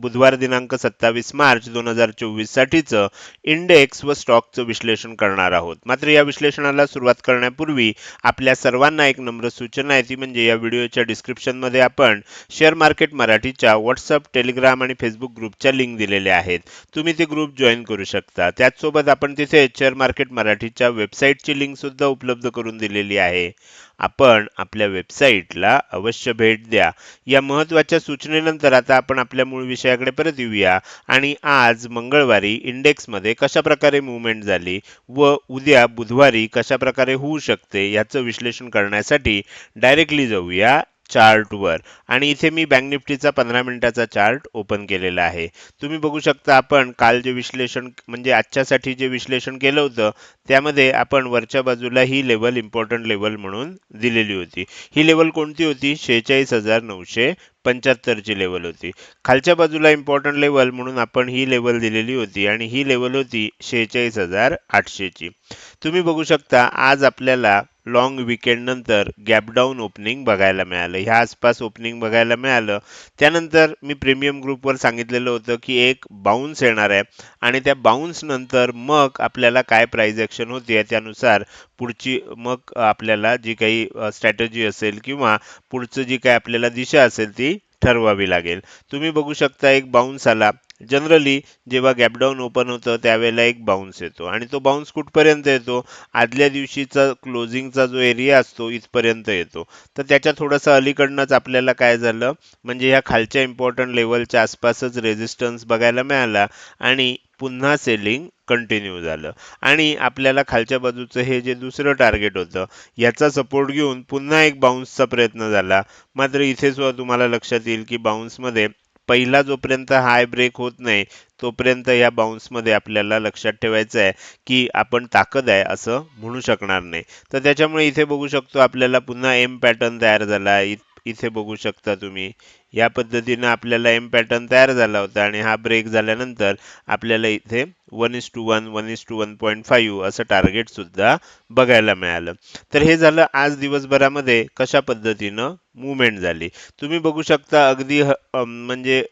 बुधवार दिनांक सत्तावीस मार्च दोन हजार चोवीस साठीचं इंडेक्स व स्टॉकचं विश्लेषण करणार आहोत. मात्र या विश्लेषणाला सुरुवात करण्यापूर्वी आपल्या सर्वांना एक नम्र सूचना आहे. ती म्हणजे या व्हिडिओच्या डिस्क्रिप्शनमध्ये आपण शेअर मार्केट मराठीच्या व्हॉट्सअप टेलिग्राम आणि फेसबुक ग्रुपच्या लिंक दिलेल्या आहेत. तुम्ही ते ग्रुप जॉईन करू शकता. त्याचसोबत आपण तिथे शेअर मार्केट मराठीच्या वेबसाईटची लिंक सुद्धा उपलब्ध करून दिलेली आहे. आपण आपल्या वेबसाईटला अवश्य भेट द्या. या महत्त्वाच्या सूचनेनंतर आता आपण आपल्या मूळ विषयाकडे परत येऊया. आणि आज मंगळवारी इंडेक्समध्ये कशा प्रकारे मुवमेंट झाली व उद्या बुधवारी कशा प्रकारे होऊ शकते याचं विश्लेषण करण्यासाठी डायरेक्टली जाऊया चार्टवर. आणि इथे मी बँक निफ्टीचा पंधरा मिनिटाचा चार्ट ओपन केलेला आहे. तुम्ही बघू शकता आपण काल जे विश्लेषण म्हणजे आजच्यासाठी जे विश्लेषण केलं होतं त्यामध्ये आपण वरच्या बाजूला ही लेवल इम्पॉर्टंट लेवल म्हणून दिलेली होती. ही लेवल कोणती होती? शेहेचाळीस हजार नऊशे पंच्याहत्तरची लेवल होती. खालच्या बाजूला इम्पॉर्टंट लेवल म्हणून आपण ही लेवल दिलेली होती आणि ही लेवल होती शेहेचाळीस हजार आठशेची तुम्ही बघू शकता आज आपल्याला लॉंग विकेंड नंतर गॅप ओपनिंग बघायला मिळालं. ह्या आसपास ओपनिंग बघायला मिळालं. त्यानंतर मी प्रीमियम ग्रुपवर सांगितलेलं होतं की एक बाउन्स येणार आहे. आणि त्या बाउन्सनंतर मग आपल्याला काय प्राइस ॲक्शन होते त्यानुसार पुढची मग आपल्याला जी काही स्ट्रॅटजी असेल किंवा पुढचं जी काही आपल्याला दिशा असेल ती ठरवावी लागेल. तुम्ही बघू शकता एक बाउन्स आला. जनरली जेव्हा गॅपडाऊन ओपन होतं त्यावेळेला एक बाउन्स येतो आणि तो बाउन्स कुठपर्यंत येतो? आदल्या दिवशीचा क्लोजिंगचा जो एरिया असतो इथपर्यंत येतो. तर त्याच्या थोडंसं अलीकडनंच आपल्याला काय झालं? म्हणजे ह्या खालच्या इम्पॉर्टंट लेवलच्या आसपासच रेझिस्टन्स बघायला मिळाला आणि पुन्हा सेलिंग कंटिन्यू झालं. आणि आपल्याला खालच्या बाजूचं हे जे दुसरं टार्गेट होतं याचा सपोर्ट घेऊन पुन्हा एक बाउन्सचा प्रयत्न झाला. मात्र इथे सुद्धा तुम्हाला लक्षात येईल की बाउन्समध्ये पहिला जोपर्यंत हाय ब्रेक होत नाही तोपर्यंत या बाउन्समध्ये आपल्याला लक्षात ठेवायचं आहे की आपण ताकद आहे असं म्हणू शकणार नाही. तर त्याच्यामुळे इथे बघू शकतो आपल्याला पुन्हा एम पॅटर्न तयार झाला. इथे बघू शकता तुम्ही. या पद्धतीनं आपल्याला एम पॅटर्न तयार झाला होता आणि हा ब्रेक झाल्यानंतर आपल्याला इथे one is two one one is two one point five असं टार्गेट सुद्धा बघायला मिळालं. तर हे झालं आज दिवसभरामध्ये कशा पद्धतीनं मुवमेंट झाली. तुम्ही बघू शकता अगदी म्हणजे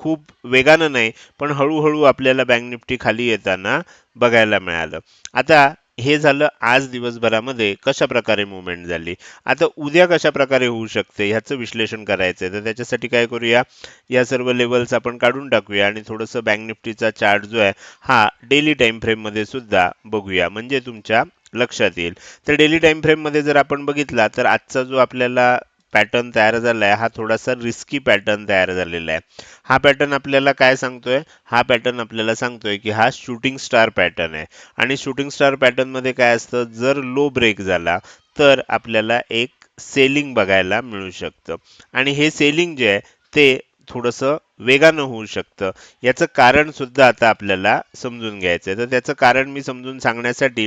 खूप वेगानं नाही पण हळूहळू आपल्याला बँक निफ्टी खाली येताना बघायला मिळालं. आता हे झालं आज दिवसभरामध्ये कशा प्रकारे मुवमेंट झाली? आता उद्या कशा प्रकारे होऊ शकते? ह्याचं विश्लेषण करायचं आहे तर त्याच्यासाठी काय करूया? या सर्व लेवल्स आपण काढून टाकूया आणि थोडंसं बँक निफ्टीचा चार्ट जो आहे हा डेली टाइम फ्रेममध्ये सुद्धा बघूया. म्हणजे तुमच्या लक्षात येईल. तर डेली टाइम फ्रेममध्ये जर आपण बघितला तर आजचा जो आपल्याला पॅटर्न तयार झाला आहे हा थोडासा रिस्की पॅटर्न तयार झालेला आहे. हा पॅटर्न आपल्याला काय सांगतोय? हा पॅटर्न आपल्याला सांगतोय की हा शूटिंग स्टार पॅटर्न आहे. आणि शूटिंग स्टार पॅटर्नमध्ये काय असतं? जर लो ब्रेक झाला तर आपल्याला एक सेलिंग बघायला मिळू शकतं. आणि हे सेलिंग जे आहे ते थोडंसं वेगानं होऊ शकतं. याचं कारण सुद्धा आता आपल्याला समजून घ्यायचं आहे तर त्याचं कारण मी समजून सांगण्यासाठी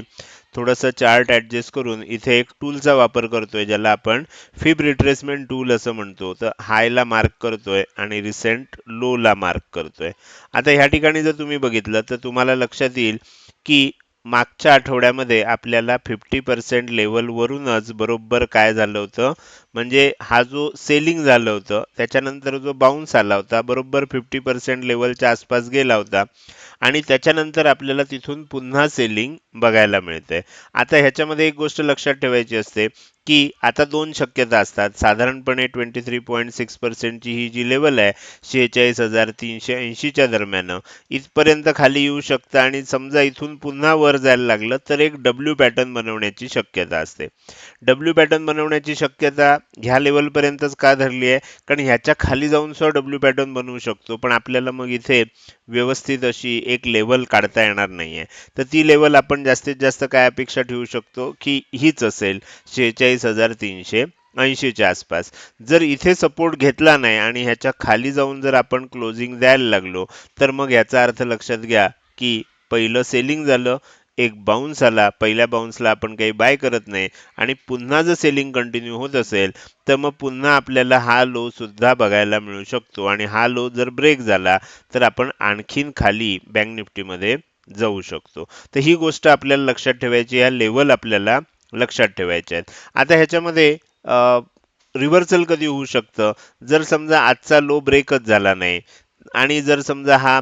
थोडंसं चार्ट ॲडजस्ट करून इथे एक टूलचा वापर करतोय ज्याला आपण फिब रिट्रेसमेंट टूल असं म्हणतो. तर हायला मार्क करतोय आणि रिसेंट लोला मार्क करतोय. आता ह्या ठिकाणी जर तुम्ही बघितलं तर तुम्हाला लक्षात येईल की मागच्या आठवड्यामध्ये आपल्याला फिफ्टी पर्सेंट लेवलवरूनच बरोबर काय झालं होतं? म्हणजे हा जो सेलिंग झालं होतं त्याच्यानंतर जो बाउन्स आला होता बरोबर फिफ्टी पर्सेंट लेवलच्या आसपास गेला होता. आणि त्याच्यानंतर आपल्याला तिथून पुन्हा सेलिंग बघायला मिळते आता ह्याच्यामध्ये एक गोष्ट लक्षात ठेवायची असते की आता दोन शक्यता असतात. साधारणपणे ट्वेंटी थ्री पॉईंट सिक्स पर्सेंटची ही जी लेवल आहे शेहेचाळीस हजार तीनशे ऐंशीच्या दरम्यान इथपर्यंत खाली येऊ शकतं. आणि समजा इथून पुन्हा वर जायला लागलं तर एक डब्ल्यू पॅटर्न बनवण्याची शक्यता असते. डब्ल्यू पॅटर्न बनवण्याची शक्यता ह्या लेवलपर्यंतच का धरली आहे? कारण ह्याच्या खाली जाऊन सुद्धा डब्ल्यू पॅटर्न बनवू शकतो. पण आपल्याला मग इथे व्यवस्थित अशी एक लेवल काढता येणार नाहीये. तर ती लेवल आपण जास्तीत जास्त काय अपेक्षा ठेवू शकतो? की हीच असेल शेहेचाळीस हजार तीनशे ऐंशीच्या आसपास. जर इथे सपोर्ट घेतला नाही आणि ह्याच्या खाली जाऊन जर आपण क्लोजिंग द्यायला लागलो तर मग याचा अर्थ लक्षात घ्या की पहिलं सेलिंग झालं एक बाउन्स आला पहिल्या बाउन्सला आपण काही बाय करत नाही आणि पुन्हा जर सेलिंग कंटिन्यू होत असेल तर मग पुन्हा आपल्याला हा लो सुद्धा बघायला मिळू शकतो. आणि हा लो जर ब्रेक झाला तर आपण आणखीन खाली बँक निफ्टीमध्ये जाऊ शकतो. तर ही गोष्ट आपल्याला लक्षात ठेवायची या लेवल आपल्याला लक्षात ठेवायच्या आहेत. आता ह्याच्यामध्ये रिव्हर्सल कधी होऊ शकतं? जर समजा आजचा लो ब्रेकच झाला नाही आणि जर समजा हा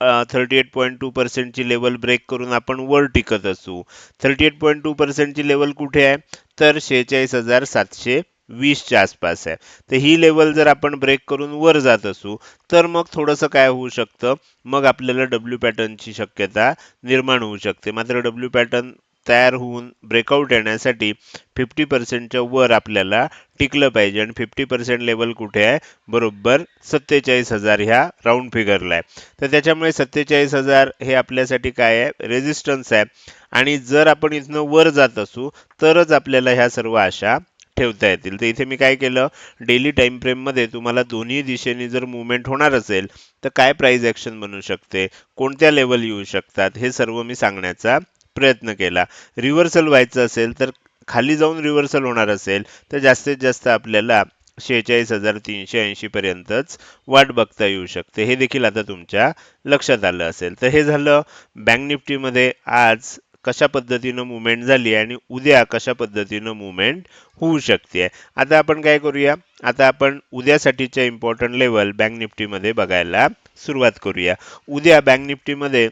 थर्टी एट पॉईंट टू पर्सेंटची लेवल ब्रेक करून आपण वर टिकत असू. थर्टी एट पॉईंट टू पर्सेंटची लेवल कुठे आहे? तर शेहेचाळीस हजार सातशे वीसच्या आसपास आहे. तर ही लेवल जर आपण ब्रेक करून वर जात असू तर मग थोडंसं काय होऊ शकतं? मग आपल्याला डब्ल्यू पॅटर्नची शक्यता निर्माण होऊ शकते. मात्र डब्ल्यू पॅटर्न तयार होऊन ब्रेकआउट येण्यासाठी फिफ्टी पर्सेंटच्या वर आपल्याला टिकलं पाहिजे आणि फिफ्टी पर्सेंट लेवल कुठे आहे? बरोबर सत्तेचाळीस हजार ह्या राऊंड फिगरला आहे. तर त्याच्यामुळे सत्तेचाळीस हजार हे आपल्यासाठी काय आहे? रेझिस्टन्स आहे. आणि जर आपण इथनं वर जात असू तरच आपल्याला ह्या सर्व आशा ठेवता येतील. तर इथे मी काय केलं? डेली टाइम फ्रेममध्ये तुम्हाला दोन्ही दिशेने जर मुवमेंट होणार असेल तर काय प्राईज ॲक्शन बनू शकते? कोणत्या लेवल येऊ शकतात? हे सर्व मी सांगण्याचा प्रयत्न केला. रिव्हर्सल व्हायचं असेल तर खाली जाऊन रिव्हर्सल होणार असेल तर जास्तीत जास्त आपल्याला शेहेचाळीस हजार तीनशे ऐंशी पर्यंतच वाट बघता येऊ शकते. हे देखील आता तुमच्या लक्षात आलं असेल. तर हे झालं बँक निफ्टीमध्ये आज कशा पद्धतीनं मुवमेंट झाली आणि उद्या कशा पद्धतीनं मुवमेंट होऊ शकते? आता आपण काय करूया? आता आपण उद्यासाठीच्या इम्पॉर्टंट लेवल बँक निफ्टीमध्ये बघायला सुरुवात करूया. उद्या बँक निफ्टीमध्ये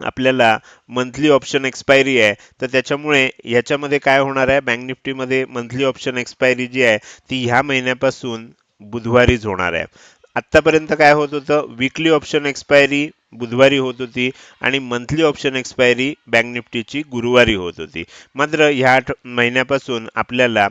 आपल्याला मंथली ऑप्शन एक्सपायरी आहे तर त्याच्यामुळे ह्याच्यामध्ये काय होणार आहे? बँक निफ्टीमध्ये मंथली ऑप्शन एक्सपायरी जी आहे ती ह्या महिन्यापासून बुधवारीच होणार आहे. आत्तापर्यंत काय होत होतं? विकली ऑप्शन एक्सपायरी बुधवारी होत होती आणि मंथली ऑप्शन एक्सपायरी बँक निफ्टीची गुरुवारी होत होती. मात्र ह्या महिन्यापासून आपल्याला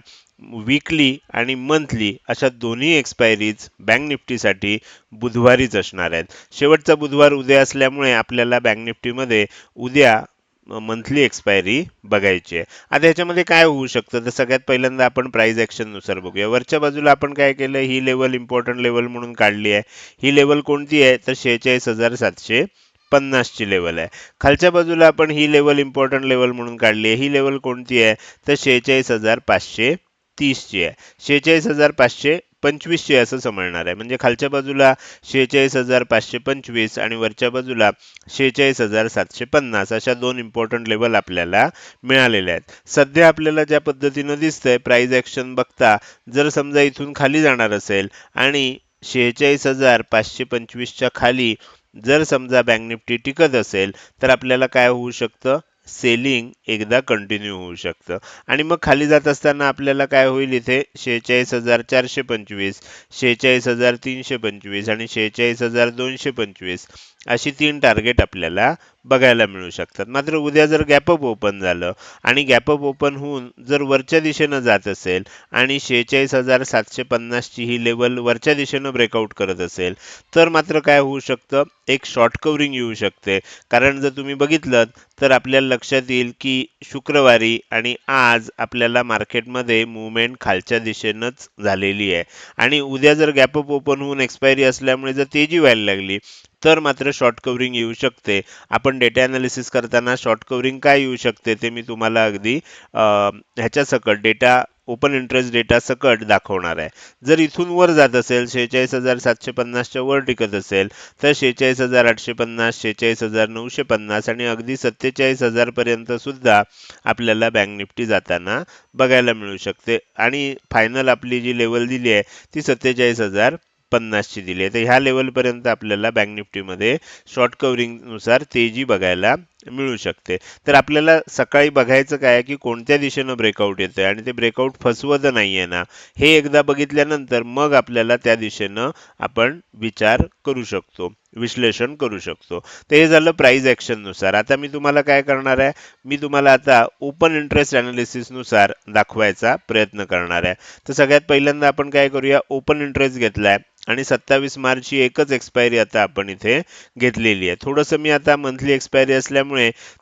वीकली आणि मंथली अशा दोन्ही एक्सपायरीज बँक निफ्टीसाठी बुधवारीच असणार आहेत. शेवटचा बुधवार उद्या असल्यामुळे आपल्याला बँक निफ्टीमध्ये उद्या मंथली एक्सपायरी बघायची आहे. आता ह्याच्यामध्ये काय होऊ शकतं? तर सगळ्यात पहिल्यांदा आपण प्राईज ॲक्शननुसार बघूया. वरच्या बाजूला आपण काय केलं? ही लेवल इम्पॉर्टंट लेवल म्हणून काढली आहे. ही लेवल कोणती आहे? तर शेहेचाळीस हजार सातशे पन्नासची लेवल आहे. खालच्या बाजूला आपण ही लेवल इम्पॉर्टंट लेवल म्हणून काढली आहे. ही लेवल कोणती आहे? तर शेहेचाळीस हजार पाचशे तीसची आहे. शेहेचाळीस हजार पाचशे पंचवीसची असं समजणार आहे. म्हणजे खालच्या बाजूला शेहेचाळीस हजार पाचशे पंचवीस आणि वरच्या बाजूला शेहेचाळीस हजार सातशे पन्नास अशा दोन इम्पॉर्टंट लेवल आपल्याला मिळालेल्या आहेत. सध्या आपल्याला ज्या पद्धतीनं दिसतंय प्राईज ॲक्शन बघता जर समजा इथून खाली जाणार असेल आणि शेहेचाळीस हजार पाचशे पंचवीसच्या खाली जर समजा बँक निफ्टी टिकत असेल तर आपल्याला काय होऊ शकतं? सेलिंग एकदा कंटिन्यू होऊ शकतं. आणि मग खाली जात असताना आपल्याला काय होईल इथे? शेहेचाळीस हजार चारशे पंचवीस शेहेचाळीस हजार तीनशे पंचवीस आणि शेहेचाळीस हजार दोनशे पंचवीस. अशी तीन टार्गेट आपल्याला बघायला मिळू शकतात. मात्र उद्या जर गॅपअप ओपन झालं आणि गॅपअप ओपन होऊन जर वरच्या दिशेनं जात असेल आणि शेहेचाळीस हजार सातशे पन्नासची ही लेवल वरच्या दिशेनं ब्रेकआउट करत असेल तर मात्र काय होऊ शकतं? एक शॉर्ट कव्हरिंग येऊ शकते. कारण जर तुम्ही बघितलं तर आपल्याला लक्षात येईल की शुक्रवारी आणि आज आपल्याला मार्केटमध्ये मुवमेंट खालच्या दिशेनंच झालेली आहे. आणि उद्या जर गॅपअप ओपन होऊन एक्सपायरी असल्यामुळे जर तेजी व्हायला लागली तर मात्र शॉर्ट कव्हरिंग येऊ शकते. आपण डेटा अनालिसिस करताना शॉर्ट कव्हरिंग काय येऊ शकते ते मी तुम्हाला अगदी ह्याच्या सकट डेटा ओपन इंटरेस्ट डेटा सकट दाखवणार आहे. जर इथून वर जात असेल शेहेचाळीस हजार सातशे पन्नासच्या वर टिकत असेल तर शेहेचाळीस हजार आठशे पन्नास शेहेचाळीस हजार नऊशे पन्नास आणि अगदी सत्तेचाळीस हजारपर्यंत सुद्धा आपल्याला बँक निफ्टी जाताना बघायला मिळू शकते. आणि फायनल आपली जी लेवल दिली आहे ती सत्तेचाळीस हजार पन्नासची दिली. आहे तर ह्या लेवलपर्यंत आपल्याला बँक निफ्टीमध्ये शॉर्ट कव्हरिंगनुसार तेजी बघायला मिळू शकते. तर आपल्याला सकाळी बघायचं काय की कोणत्या दिशेनं ब्रेकआउट येतंय आणि ते ब्रेकआउट फसवत नाहीये ना हे एकदा बघितल्यानंतर मग आपल्याला त्या दिशेनं आपण विचार करू शकतो विश्लेषण करू शकतो. तर हे झालं प्राईज ॲक्शननुसार आता मी तुम्हाला काय करणार आहे? मी तुम्हाला आता ओपन इंटरेस्टनुसार दाखवायचा प्रयत्न करणार आहे. तर सगळ्यात पहिल्यांदा आपण काय करूया? ओपन इंटरेस्ट घेतलाय आणि सत्तावीस मार्चची एकच एक्सपायरी आता आपण इथे घेतलेली आहे. थोडंसं मी आता मंथली एक्सपायरी असल्यामुळे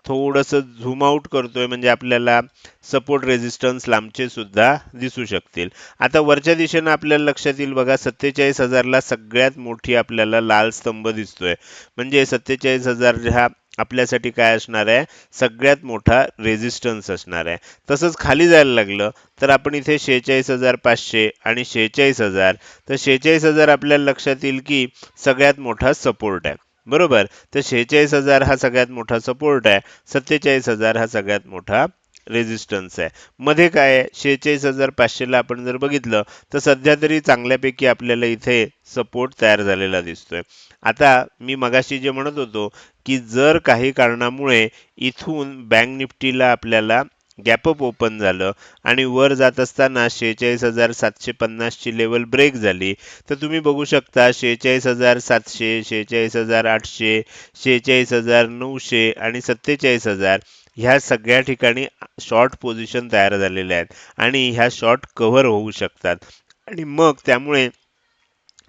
थोडंसं झूम आउट करतोय म्हणजे आपल्याला सपोर्ट रेझिस्टन्स लांबचे सुद्धा दिसू शकतील. आता वरच्या दिशेनं आपल्याला लक्षात येईल बघा सत्तेचाळीस हजारला सगळ्यात मोठी आपल्याला लाल स्तंभ दिसतोय. म्हणजे सत्तेचाळीस हजार ह्या आपल्यासाठी काय असणार आहे? सगळ्यात मोठा रेजिस्टन्स असणार आहे. तसंच खाली जायला लागलं तर आपण इथे शेहेचाळीस हजार पाचशे आणि शेहेचाळीस हजार. तर शेहेचाळीस हजार आपल्याला लक्षात येईल की सगळ्यात मोठा सपोर्ट आहे. बरोबर. तर शेहेचाळीस हजार हा सगळ्यात मोठा सपोर्ट आहे. सत्तेचाळीस हजार हा सगळ्यात मोठा रेझिस्टन्स आहे. मध्ये काय आहे? शेहेचाळीस हजार पाचशेला आपण जर बघितलं तर सध्या तरी चांगल्यापैकी आपल्याला इथे सपोर्ट तयार झालेला दिसतोय. आता मी मगाशी जे म्हणत होतो की जर काही कारणामुळे इथून बँक निफ्टीला आपल्याला गॅपअप ओपन झालं आणि वर जात असताना शेहेचाळीस हजार सातशे पन्नासची लेवल ब्रेक झाली. तर तुम्ही बघू शकता शेहेचाळीस हजार सातशे शेहेचाळीस हजार आठशे शेहेचाळीस हजार नऊशे आणि सत्तेचाळीस हजार ह्या सगळ्या ठिकाणी शॉर्ट पोझिशन तयार झालेल्या आहेत आणि ह्या शॉर्ट कव्हर होऊ शकतात. आणि मग त्यामुळे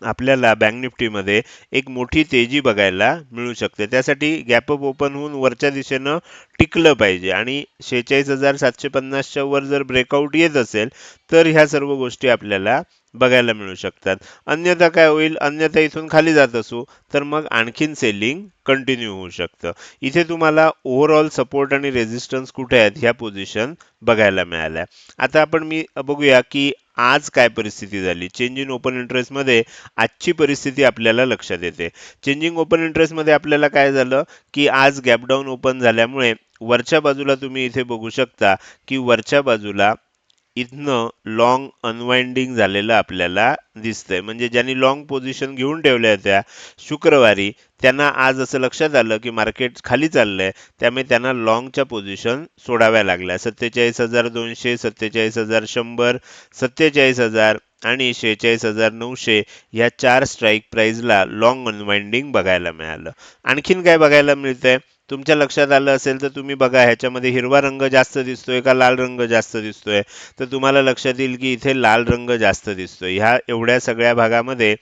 आपल्याला बँक निफ्टीमध्ये एक मोठी तेजी बघायला मिळू शकते. त्यासाठी गॅपअप ओपन होऊन वरच्या दिशेनं टिकलं पाहिजे. आणि शेहेचाळीस हजार सातशे पन्नासच्या वर जर ब्रेकआउट येत असेल तर ह्या सर्व गोष्टी आपल्याला बघायला मिळू शकतात. अन्यथा काय होईल? अन्यथा इथून खाली जात असू तर मग आणखीन सेलिंग कंटिन्यू होऊ शकतं. इथे तुम्हाला ओव्हरऑल सपोर्ट आणि रेझिस्टन्स कुठे आहेत ह्या पोझिशन बघायला मिळाल्या. आता आपण मी बघूया की आज काय परिस्थिती झाली. चेंजिंग ओपन इंटरेस्टमध्ये आजची परिस्थिती आपल्याला लक्षात येते. चेंजिंग ओपन इंटरेस्टमध्ये आपल्याला काय झालं? की आज गॅपडाऊन ओपन झाल्यामुळे वरच्या बाजूला तुम्ही इथे बघू शकता की वरच्या बाजूला इथनं लॉंग अनवाइंडिंग झालेलं आपल्याला दिसतंय. म्हणजे ज्यांनी लॉंग पोझिशन घेऊन ठेवल्या होत्या शुक्रवारी त्यांना आज असं लक्षात आलं की मार्केट खाली चाललंय त्यामुळे त्यांना लॉंगच्या पोझिशन सोडाव्या लागल्या. सत्तेचाळीस हजार दोनशे सत्तेचाळीस हजार शंभर सत्तेचाळीस हजार आणि शेहेचाळीस हजार नऊशे ह्या चार स्ट्राईक प्राईजला लॉंग अनवाइंडिंग बघायला मिळालं. आणखीन काय बघायला मिळतंय? तुमच्या लक्षात आलं असेल तर तुम्ही बघा ह्याच्यामध्ये हिरवा रंग जास्त दिसतोय का लाल रंग जास्त दिसतोय? तर तुम्हाला लक्षात येईल की इथे लाल रंग जास्त दिसतोय. ह्या एवढ्या सगळ्या भागामध्ये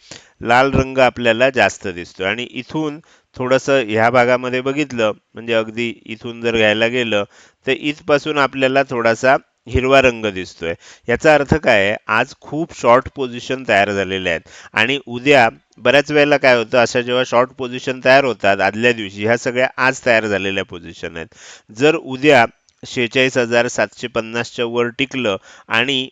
लाल रंग आपल्याला जास्त दिसतोय. आणि इथून थोडंसं ह्या भागामध्ये बघितलं म्हणजे अगदी इथून जर घ्यायला गेलं तर इथपासून आपल्याला थोडासा हिरवा रंग दिसतोय. याचा अर्थ काय? आहे आज खूप शॉर्ट पोझिशन तयार झालेले आहेत. आणि उद्या बऱ्याच वेळेला काय होतं? अशा जेव्हा शॉर्ट पोझिशन तयार होतात आदल्या दिवशी ह्या सगळ्या आज तयार झालेल्या पोझिशन आहेत. जर उद्या शेहेचाळीस हजार सातशे पन्नासच्या वर टिकलं आणि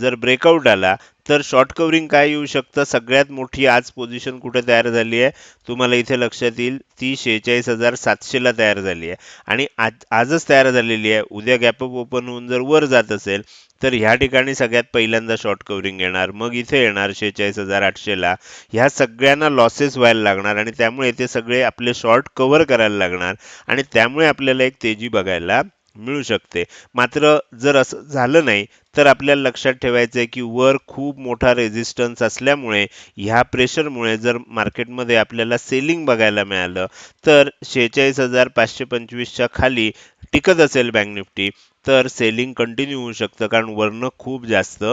जर ब्रेकआउट आला तर शॉर्ट कव्हरिंग काय येऊ शकतं? सगळ्यात मोठी आज पोझिशन कुठे तयार झाली आहे? तुम्हाला इथे लक्षात येईल ती शेहेचाळीस हजार सातशेला तयार झाली आहे. आणि आज आजच तयार झालेली आहे. उद्या गॅपअप ओपन होऊन जर वर जात असेल तर ह्या ठिकाणी सगळ्यात पहिल्यांदा शॉर्ट कव्हरिंग येणार. मग इथे येणार शेहेचाळीस हजार आठशेला. ह्या सगळ्यांना लॉसेस व्हायला लागणार आणि त्यामुळे ते सगळे आपले शॉर्ट कव्हर करायला लागणार. आणि त्यामुळे आपल्याला एक तेजी बघायला मिळू शकते. मात्र जर असं झालं नाही तर आपल्याला लक्षात ठेवायचं आहे की वर खूप मोठा रेझिस्टन्स असल्यामुळे ह्या प्रेशरमुळे जर मार्केटमध्ये आपल्याला सेलिंग बघायला मिळालं तर शेहेचाळीस हजार पाचशे पंचवीसच्या खाली टिकत असेल बँक निफ्टी तर सेलिंग कंटिन्यू होऊ शकतं कारण वरनं खूप जास्त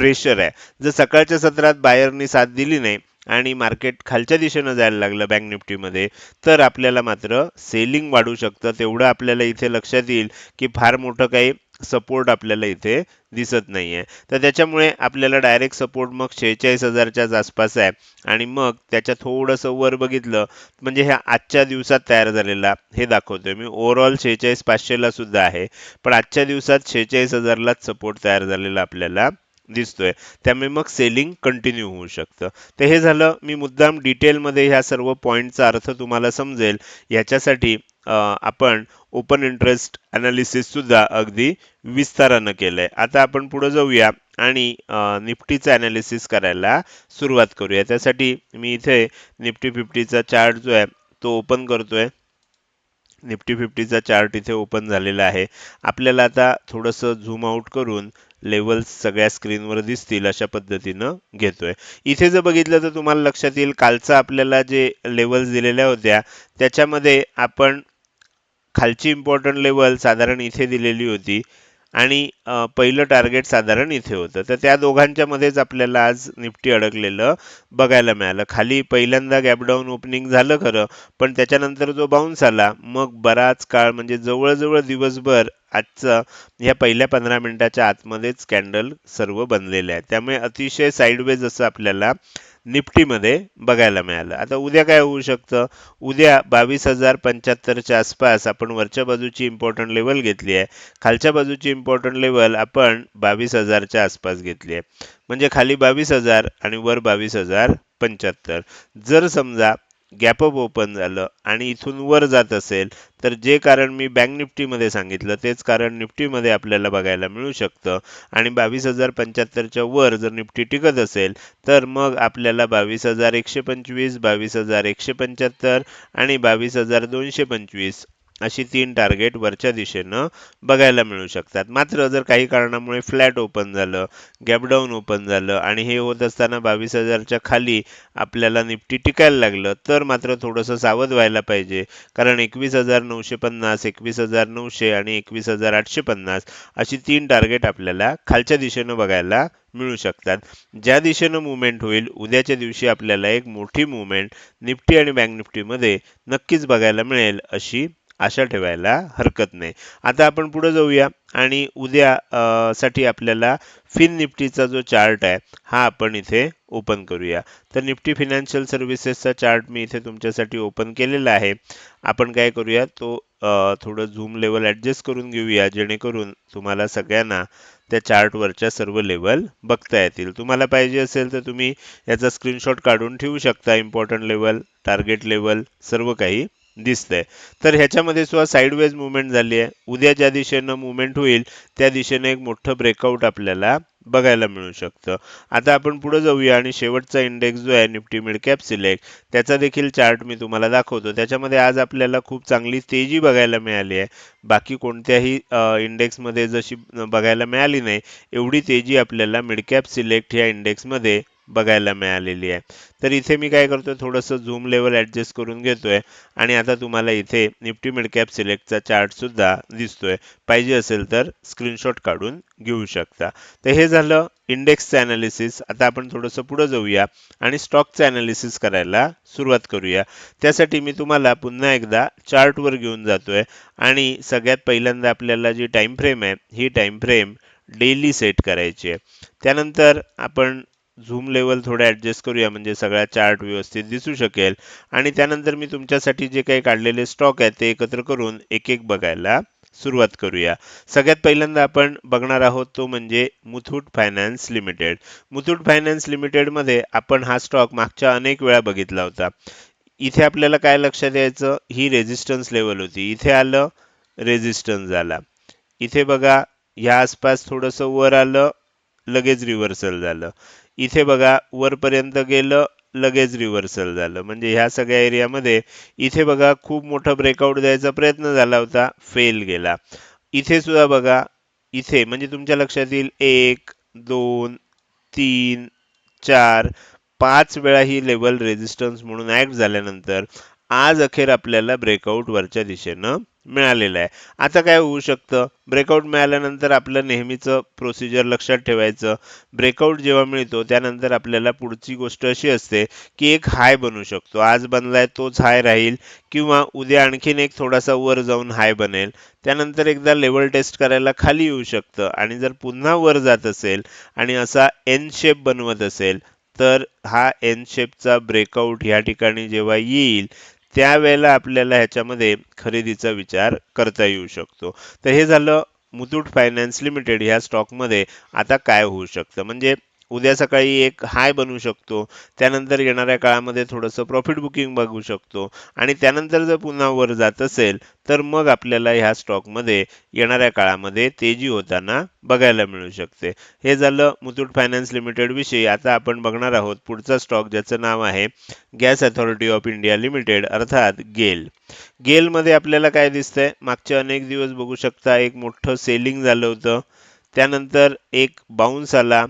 प्रेशर आहे. जर सकाळच्या सत्रात बायरनी साथ दिली नाही आणि मार्केट खालच्या दिशेनं जायला लागलं बँक निफ्टीमध्ये तर आपल्याला मात्र सेलिंग वाढू शकतं. तेवढं आपल्याला इथे लक्षात येईल की फार मोठं काही सपोर्ट आपल्याला इथे दिसत नाही आहे तर त्याच्यामुळे आपल्याला डायरेक्ट सपोर्ट मग शेहेचाळीस हजारच्याच आसपास आहे. आणि मग त्याच्या थोडंसं वर बघितलं म्हणजे ह्या आजच्या दिवसात तयार झालेला हे दाखवतोय. मी ओव्हरऑल शेहेचाळीस पाचशेला सुद्धा आहे. पण आजच्या दिवसात शेहेचाळीस हजारलाच सपोर्ट तयार झालेला आपल्याला दिसतोय. त्यामुळे मग सेलिंग कंटिन्यू होऊ शकतं. तर हे झालं मी मुद्दाम डिटेलमध्ये ह्या सर्व पॉईंटचा अर्थ तुम्हाला समजेल. याच्यासाठी आपण ओपन इंटरेस्ट अनालिसिससुद्धा अगदी विस्तारानं केलंय. आता आपण पुढे जाऊया आणि निफ्टीचं अनालिसिस करायला सुरुवात करूया. त्यासाठी मी इथे निफ्टी फिफ्टीचा चार्ट जो आहे तो ओपन करतोय. निफ्टी फिफ्टीचा चार्ट इथे ओपन झालेला आहे. आपल्याला आता थोडंसं झूम आउट करून लेवल्स सगळ्या स्क्रीनवर दिसतील अशा पद्धतीनं घेतोय. इथे जर बघितलं तर तुम्हाला लक्षात येईल कालचं आपल्याला जे लेवल्स दिलेल्या होत्या त्याच्यामध्ये आपण खालची इम्पॉर्टंट लेवल साधारण इथे दिलेली होती आणि पहिलं टार्गेट साधारण इथे होतं. तर त्या दोघांच्या मध्येच आपल्याला आज निफ्टी अडकलेलं बघायला मिळालं. खाली पहिल्यांदा गॅपडाऊन ओपनिंग झालं खरं पण त्याच्यानंतर जो बाउन्स आला. मग बराच काळ म्हणजे जवळजवळ दिवसभर आजचं या पहिल्या पंधरा मिनिटाच्या आतमध्येच कॅन्डल सर्व बनलेले आहे त्यामुळे अतिशय साईडवेज असं आपल्याला निफ्टीमध्ये बघायला मिळालं. आता उद्या काय होऊ शकतं? उद्या बावीस हजार पंच्याहत्तरच्या आसपास आपण वरच्या बाजूची इम्पॉर्टंट लेवल घेतली आहे. खालच्या बाजूची इम्पॉर्टंट लेवल आपण बावीस हजारच्या आसपास घेतली आहे. म्हणजे खाली बावीस हजार आणि वर बावीस हजार पंच्याहत्तर. जर समजा गॅपअप ओपन झालं आणि इथून वर जात असेल तर जे कारण मी बँक निफ्टीमध्ये सांगितलं तेच कारण निफ्टीमध्ये आपल्याला बघायला मिळू शकतं. आणि बावीस हजार पंच्याहत्तरच्या वर जर निफ्टी टिकत असेल तर मग आपल्याला बावीस हजार एकशे पंचवीस बावीस हजार एकशे पंच्याहत्तर आणि बावीस हजार दोनशे पंचवीस अशी तीन टार्गेट वरच्या दिशेनं बघायला मिळू शकतात. मात्र जर काही कारणामुळे फ्लॅट ओपन झालं गॅपडाऊन ओपन झालं आणि हे होत असताना बावीस हजारच्या खाली आपल्याला निफ्टी टिकायला लागलं तर मात्र थोडंसं सावध व्हायला पाहिजे. कारण एकवीस हजार नऊशे पन्नास एकवीस हजार नऊशे आणि एकवीस हजार आठशे पन्नास अशी तीन टार्गेट आपल्याला खालच्या दिशेनं बघायला मिळू शकतात. ज्या दिशेनं मुवमेंट होईल उद्याच्या दिवशी आपल्याला एक मोठी मुवमेंट निफ्टी आणि बँक निफ्टीमध्ये नक्कीच बघायला मिळेल अशी आशा ठेवायला हरकत नाही. आता आपण पुढे जाऊया आणि उद्या साठी आपल्याला फिन निफ्टीचा जो चार्ट आहे हा आपण इथे ओपन करूया. तर निफ्टी फिनान्शियल सर्व्हिसेसचा चार्ट मी इथे तुमच्यासाठी ओपन केलेला आहे. आपण काय करूया तो थोडं झूम लेवल ॲडजस्ट करून घेऊया जेणेकरून तुम्हाला सगळ्यांना त्या चार्टवरच्या सर्व लेवल बघता येतील. तुम्हाला पाहिजे असेल तर तुम्ही याचा स्क्रीनशॉट काढून ठेवू शकता इम्पॉर्टंट लेवल टार्गेट लेवल सर्व काही. दिसतंय. तर ह्याच्यामध्ये सुद्धा साईडवेज मुवमेंट झाली आहे. उद्या ज्या दिशेनं मुवमेंट होईल त्या दिशेनं एक मोठं ब्रेकआउट आपल्याला बघायला मिळू शकतं. आता आपण पुढे जाऊया आणि शेवटचा इंडेक्स जो आहे निफ्टी मिड कॅप सिलेक्ट त्याचा देखील चार्ट मी तुम्हाला दाखवतो. त्याच्यामध्ये आज आपल्याला खूप चांगली तेजी बघायला मिळाली आहे. बाकी कोणत्याही इंडेक्समध्ये जशी बघायला मिळाली नाही एवढी तेजी आपल्याला मिड कॅप सिलेक्ट ह्या इंडेक्समध्ये बघायला मिळालेली आहे. तर इथे मी काय करतोय थोडंसं झूम लेवल ॲडजस्ट करून घेतोय आणि आता तुम्हाला इथे निफ्टी मिडकॅप सिलेक्टचा चार्टसुद्धा दिसतोय. पाहिजे असेल तर स्क्रीनशॉट काढून घेऊ शकता. तर हे झालं इंडेक्सचं अनालिसिस आता आपण थोडंसं पुढं जाऊया आणि स्टॉकचं अनालिसिस करायला सुरुवात करूया. त्यासाठी मी तुम्हाला पुन्हा एकदा चार्टवर घेऊन जातोय आणि सगळ्यात पहिल्यांदा आपल्याला जी टाईम फ्रेम आहे ही टाईम फ्रेम डेली सेट करायची आहे. त्यानंतर आपण झूम लेवल थोडं ॲडजस्ट करूया म्हणजे सगळा चार्ट व्यवस्थित दिसू शकेल. आणि त्यानंतर मी तुमच्यासाठी जे काही काढलेले स्टॉक आहेत ते एकत्र करून एक एक बघायला सुरुवात करूया. सगळ्यात पहिल्यांदा आपण बघणार आहोत तो म्हणजे Muthoot Finance Limited Muthoot Finance लिमिटेडमध्ये आपण हा स्टॉक मागच्या अनेक वेळा बघितला होता. इथे आपल्याला काय लक्षात यायचं? ही रेजिस्टन्स लेवल होती. इथे आलं रेझिस्टन्स झाला. इथे बघा ह्या आसपास थोडंसं वर आलं लगेच रिव्हर्सल झालं. इथे बघा वरपर्यंत गेलं लगेच रिव्हर्सल झालं. म्हणजे ह्या सगळ्या एरियामध्ये इथे बघा खूप मोठा ब्रेकआउट द्यायचा प्रयत्न झाला होता फेल गेला. इथे सुद्धा बघा इथे म्हणजे तुमच्या लक्षात येईल एक दोन तीन चार पाच वेळा ही लेवल रेजिस्टन्स म्हणून ऍक्ट झाल्यानंतर आज अखेर आपल्याला ब्रेकआउट वरच्या दिशेनं मिळालेलं आहे. आता काय होऊ शकतं? ब्रेकआउट मिळाल्यानंतर आपलं नेहमीचं प्रोसिजर लक्षात ठेवायचं. ब्रेकआउट जेव्हा मिळतो त्यानंतर आपल्याला पुढची गोष्ट अशी असते की एक हाय बनू शकतो. आज बनलाय तोच हाय राहील किंवा उद्या आणखीन एक थोडासा वर जाऊन हाय बनेल. त्यानंतर एकदा लेवल टेस्ट करायला खाली येऊ शकतं. आणि जर पुन्हा वर जात असेल आणि असा एन शेप बनवत असेल तर हा एन शेपचा ब्रेकआउट ह्या ठिकाणी जेव्हा येईल त्यावेळेला आपल्याला ह्याच्यामध्ये खरेदीचा विचार करता येऊ शकतो. तर हे झालं मुथूट फायनान्स लिमिटेड ह्या स्टॉकमध्ये आता काय होऊ शकतं? म्हणजे उद्या सकाळी एक हाय बनवू शकतो. त्यानंतर येणाऱ्या काळामध्ये थोडंसं प्रॉफिट बुकिंग बघू शकतो. आणि त्यानंतर जर पुन्हा वर जात असेल तर मग आपल्याला ह्या स्टॉकमध्ये येणाऱ्या काळामध्ये तेजी होताना बघायला मिळू शकते. हे झालं मुथूट फायनान्स लिमिटेडविषयी आता आपण बघणार आहोत पुढचा स्टॉक ज्याचं नाव आहे Gas Authority of India Limited अर्थात गेल. गेलमध्ये आपल्याला काय दिसतंय? मागचे अनेक दिवस बघू शकता एक मोठं सेलिंग झालं होतं. त्यानंतर एक बाउन्स आला.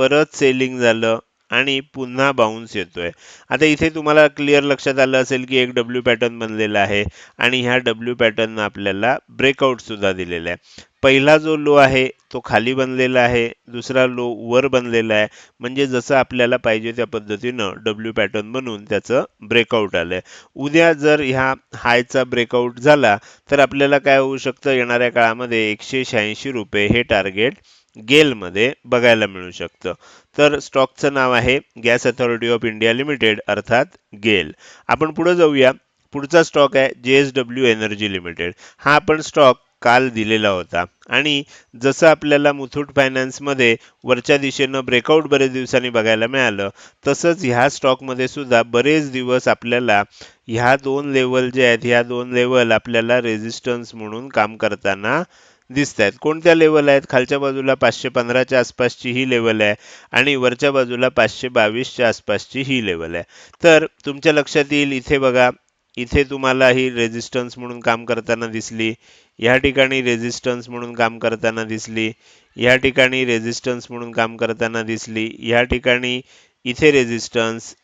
परत सेलिंग झालं आणि पुन्हा बाउन्स येतोय. आता इथे तुम्हाला क्लिअर लक्षात आलं असेल की एक डब्ल्यू पॅटर्न बनलेला आहे आणि ह्या डब्ल्यू पॅटर्न आपल्याला ब्रेकआउट सुद्धा दिलेला आहे. पहिला जो लो आहे तो खाली बनलेला आहे. दुसरा लो वर बनलेला आहे. म्हणजे जसं आपल्याला पाहिजे त्या पद्धतीनं डब्ल्यू पॅटर्न बनवून त्याचं ब्रेकआउट आलंय. उद्या जर ह्या हायचा ब्रेकआउट झाला तर आपल्याला काय होऊ शकतं? येणाऱ्या काळामध्ये एकशे शहाऐंशी रुपये हे टार्गेट गेलमध्ये बघायला मिळू शकतं. तर स्टॉकचं नाव आहे Gas Authority of India Limited अर्थात गेल. आपण पुढे जाऊया. पुढचा स्टॉक आहे जे एस डब्ल्यू एनर्जी लिमिटेड. हा आपण स्टॉक काल दिलेला होता. आणि जसं आपल्याला मुथूट फायनान्समध्ये वरच्या दिशेनं ब्रेकआउट बरेच दिवसांनी बघायला मिळालं तसंच ह्या स्टॉकमध्ये सुद्धा बरेच दिवस आपल्याला ह्या दोन लेवल जे आहेत ह्या दोन लेवल आपल्याला रेझिस्टन्स म्हणून काम करताना दिसत आहेत कोणत्या लेवल आहेत? खालच्या बाजूला पाचशे पंधराच्या आसपासची ही लेवल आहे आणि वरच्या बाजूला पाचशे बावीसच्या आसपासची ही लेवल आहे. तर तुमच्या लक्षात येईल इथे बघा इथे तुम्हाला ही रेझिस्टन्स म्हणून काम करताना दिसली. या ठिकाणी रेझिस्टन्स म्हणून काम करताना दिसली. या ठिकाणी रेझिस्टन्स म्हणून काम करताना दिसली. या ठिकाणी इथे रेझिस्टन्स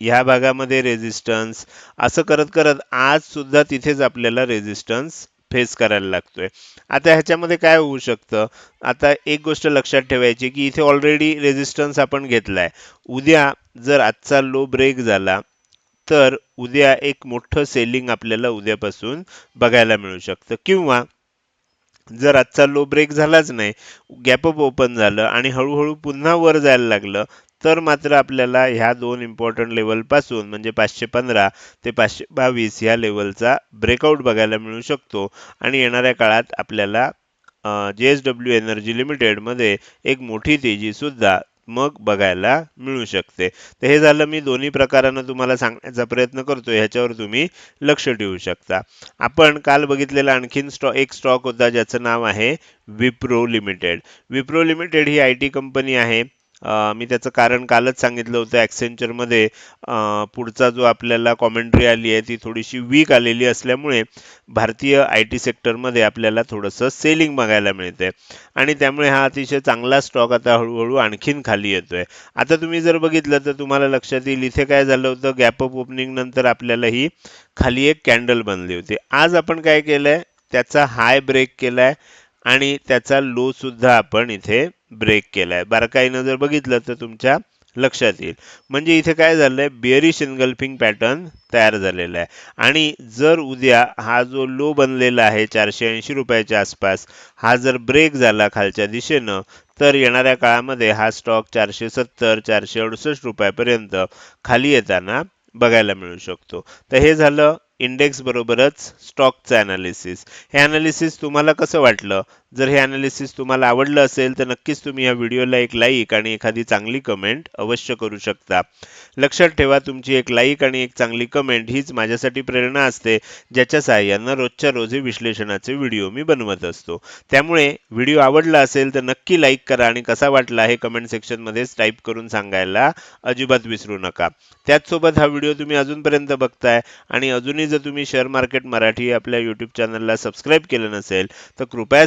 ह्या भागामध्ये रेझिस्टन्स असं करत करत आज सुद्धा तिथेच आपल्याला रेझिस्टन्स फेस करायला लागतोय. आता ह्याच्यामध्ये काय होऊ शकतं? आता एक गोष्ट लक्षात ठेवायची की इथे ऑलरेडी रेजिस्टन्स आपण घेतलाय. उद्या जर आजचा लो ब्रेक झाला तर उद्या एक मोठं सेलिंग आपल्याला उद्यापासून बघायला मिळू शकतं. किंवा जर आजचा लो ब्रेक झालाच नाही गॅपअप ओपन झालं आणि हळूहळू पुन्हा वर जायला लागलं तर मात्र आपल्याला ह्या दोन इम्पॉर्टंट लेवलपासून म्हणजे पाचशे पंधरा ते पाचशे बावीस ह्या लेवलचा ब्रेकआउट बघायला मिळू शकतो. आणि येणाऱ्या काळात आपल्याला जे एस डब्ल्यू एनर्जी लिमिटेडमध्ये एक मोठी तेजीसुद्धा मग बघायला मिळू शकते. तर हे झालं मी दोन्ही प्रकारानं तुम्हाला सांगण्याचा प्रयत्न करतो ह्याच्यावर तुम्ही लक्ष ठेवू शकता. आपण काल बघितलेला आणखीन स्टॉक एक स्टॉक होता ज्याचं नाव आहे विप्रो लिमिटेड. विप्रो लिमिटेड ही आय टी कंपनी आहे. मी त्याचं कारण कालच सांगितलं होतं ॲक्सेंचरमध्ये पुढचा जो आपल्याला कॉमेंट्री आली आहे ती थोडीशी वीक आलेली असल्यामुळे भारतीय आय टी सेक्टरमध्ये आपल्याला थोडंसं सेलिंग बघायला मिळते आणि त्यामुळे हा अतिशय चांगला स्टॉक आता हळूहळू आणखीन खाली येतोय. आता तुम्ही जर बघितलं तर तुम्हाला लक्षात येईल इथे काय झालं होतं गॅप अप ओपनिंग नंतर आपल्याला ही खाली एक कॅन्डल बनली होती. आज आपण काय केलंय त्याचा हाय ब्रेक केलाय. आणि त्याचा लो सुद्धा आपण इथे ब्रेक केला आहे बारकाईनं जर बघितलं तर तुमच्या लक्षात येईल. म्हणजे इथे काय झालंय? बिअरिश एनगल्फिंग पॅटर्न तयार झालेला आहे. आणि जर उद्या हा जो लो बनलेला आहे चारशे ऐंशी रुपयाच्या आसपास हा जर ब्रेक झाला खालच्या दिशेनं तर येणाऱ्या काळामध्ये हा स्टॉक चारशे सत्तर चारशे अडुसष्ट रुपयापर्यंत खाली येताना बघायला मिळू शकतो. तर हे झालं इंडेक्स बरोबरच स्टॉकचं अनालिसिस हे अनालिसिस तुम्हाला कसं वाटलं? जर हे ॲनालिसिस तुम्हाला आवडलं असेल तर नक्कीच तुम्ही या व्हिडिओला एक लाईक आणि एखादी चांगली कमेंट अवश्य करू शकता. लक्षात ठेवा तुमची एक लाईक आणि एक चांगली कमेंट हीच माझ्यासाठी प्रेरणा असते ज्याच्या साहाय्यानं रोजच्या रोजी विश्लेषणाचे व्हिडिओ मी बनवत असतो. त्यामुळे व्हिडिओ आवडला असेल तर नक्की लाईक करा आणि कसा वाटला हे कमेंट सेक्शनमध्येच टाईप करून सांगायला अजिबात विसरू नका. त्याचसोबत हा व्हिडिओ तुम्ही अजूनपर्यंत बघताय आणि अजूनही जर तुम्ही शेअर मार्केट मराठी आपल्या यूट्यूब चॅनलला सबस्क्राईब केलं नसेल तर कृपया